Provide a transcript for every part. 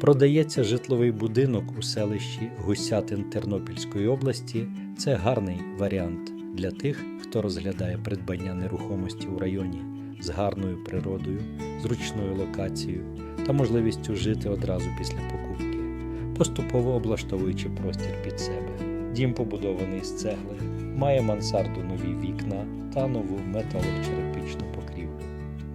Продається житловий будинок у селищі Гусятин Тернопільської області. Це гарний варіант для тих, хто розглядає придбання нерухомості у районі з гарною природою, зручною локацією та можливістю жити одразу після покупки, поступово облаштовуючи простір під себе. Дім побудований з цегли, має мансарду нові вікна та нову металочерепичну покрівлю.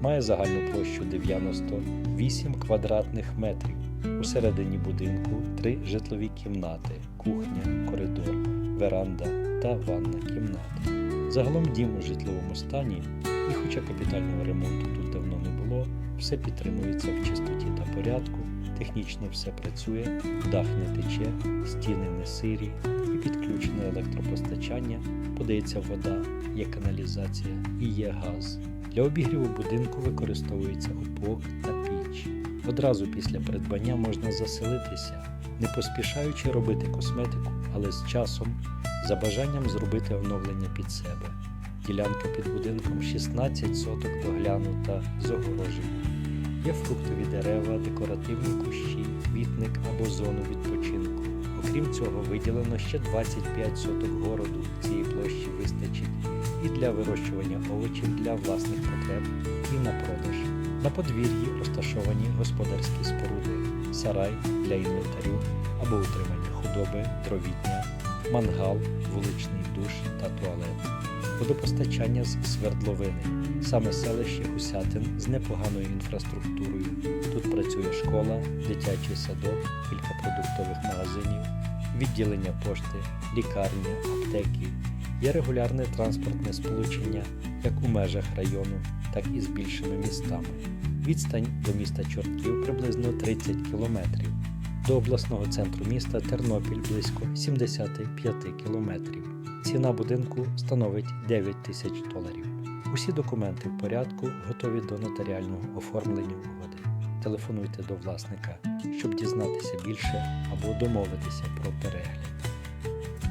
Має загальну площу 98 квадратних метрів. Усередині будинку три житлові кімнати, кухня, коридор, веранда та ванна кімната. Загалом дім у житловому стані, і хоча капітального ремонту тут давно не було, все підтримується в чистоті та порядку, технічно все працює, дах не тече, стіни не сирі і підключене електропостачання, подається вода, є каналізація і є газ. Для обігріву будинку використовується опок та піч. Одразу після придбання можна заселитися, не поспішаючи робити косметику, але з часом, за бажанням зробити оновлення під себе. Ділянка під будинком 16 соток доглянута з огороженням. Є фруктові дерева, декоративні кущі, квітник або зону відпочинку. Окрім цього, виділено ще 25 соток городу. Цієї площі вистачить і для вирощування овочів для власних потреб, і на продаж. На подвір'ї розташовані господарські споруди, сарай для інвентарю або утримання худоби, дровітня, мангал, вуличний душ та туалет. Водопостачання з свердловини. Саме селище Гусятин з непоганою інфраструктурою. Тут працює школа, дитячий садок, кілька продуктових магазинів, відділення пошти, лікарня, аптеки. Є регулярне транспортне сполучення як у межах району, так і з більшими містами. Відстань до міста Чортків приблизно 30 кілометрів. До обласного центру міста Тернопіль близько 75 кілометрів. Ціна будинку становить 9 тисяч доларів. Усі документи в порядку, готові до нотаріального оформлення угоди. Телефонуйте до власника, щоб дізнатися більше або домовитися про перегляд.